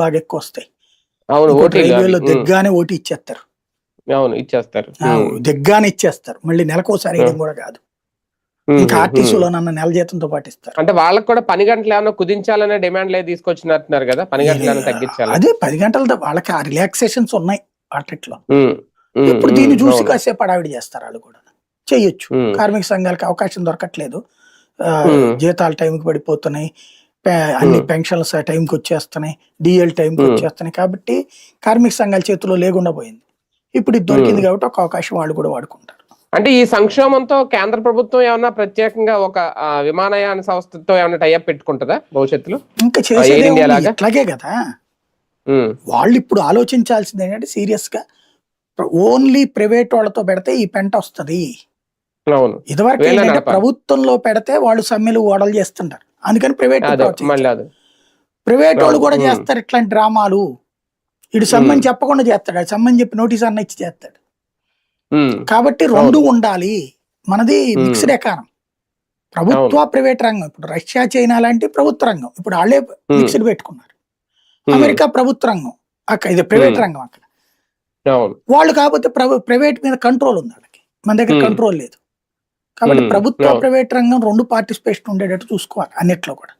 బాగా ఎక్కువ వస్తాయి అవును. రైల్వేలో దిగ్గానే ఓటీ ఇచ్చేస్తారు అవును ఇచ్చేస్తారు. దిగ్గానే ఇచ్చేస్తారు. మళ్ళీ నెలకోసారి వేయడం కూడా కాదు. ఇంకా. ఆర్టీసీలో నన్న నెల జీతంతో పాటు ఇస్తారు అంటే వాళ్ళకి కూడా పని గంటలు ఏమైనా కుదించాలనే డిమాండ్ లేదు తీసుకొచ్చినట్టున్నారు కదా? పని గంటలు తగ్గించాలి? అదే పది గంటల దా- వాళ్ళకి ఆ రిలాక్సేషన్స్ ఉన్నాయి వాటిలో ఇప్పుడు దీన్ని చూసి. కాసేపు అడావిడి చేస్తారు వాళ్ళు కూడా. చెయ్యొచ్చు ఉమ్, కార్మిక సంఘాలకు అవకాశం దొరకట్లేదు. జీతాలు టైంకి పడిపోతున్నాయి. అన్ని. పెన్షన్స్ టైంకి వచ్చేస్తున్నాయి. డిఎల్ టైంకి. వచ్చేస్తున్నాయి. కాబట్టి కార్మిక సంఘాల చేతిలో లేకుండా పోయింది. ఇప్పుడు ఇది దొరికింది కాబట్టి ఒక అవకాశం వాళ్ళు కూడా వాడుకుంటారు. అంటే ఈ సంక్షోభంతో కేంద్ర ప్రభుత్వం ఏమన్నా ప్రత్యేకంగా ఒక విమానయాన సంస్థతో ఏమైనా టైఅప్ పెట్టుకుంటుందా భవిష్యత్తులో? ఇంకా చేసేది India లాగా? ఇట్లాగే కదా. వాళ్ళు ఇప్పుడు ఆలోచించాల్సింది ఏంటంటే సీరియస్గా ఓన్లీ ప్రైవేట్ వాళ్ళతో పెడితే ఈ పెంట వస్తది. ఇదివరకు. ప్రభుత్వంలో పెడితే వాళ్ళు సమ్మెలు ఓడలు చేస్తుంటారు. అందుకని ప్రైవేట్ ప్రైవేట్ వాళ్ళు. కూడా. చేస్తారు ఇట్లాంటి డ్రామాలు. ఇటు సమ్మని. చెప్పకుండా చేస్తాడు. సమ్మని చెప్పి నోటీస్ అన్న ఇచ్చి చేస్తాడు. కాబట్టి రెండు ఉండాలి. మనది. మిక్స్డ్ ఎకానం ప్రభుత్వ ప్రైవేట్ రంగం. ఇప్పుడు రష్యా చైనా లాంటి ప్రభుత్వ రంగం. ఇప్పుడు వాళ్ళే మిక్స్డ్ పెట్టుకున్నారు. అమెరికా ప్రభుత్వ రంగం. అక్కడ ఇది ప్రైవేట్. రంగం అక్కడ. వాళ్ళు కాకపోతే ప్రైవేట్ మీద కంట్రోల్ ఉంది వాళ్ళకి. మన దగ్గర. కంట్రోల్ లేదు. కాబట్టి. ప్రభుత్వ. ప్రైవేట్ రంగం రెండు పార్టిసిపేషన్ ఉండేటట్టు చూసుకోవాలి అన్నిట్లో కూడా.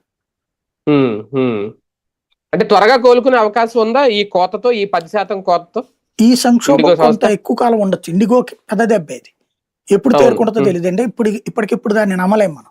అంటే త్వరగా కోలుకునే అవకాశం ఉందా ఈ కోతతో ఈ పది శాతం కోతతో ఈ సంక్షోభం కొంత? ఎక్కువ కాలం ఉండొచ్చు ఇండిగోకి పెద్ద దెబ్బ ఇది ఎప్పుడు. తేరుకుంటుందో అంటే ఇప్పుడు ఇప్పటికిప్పుడు దాన్ని నమ్మలేం మనం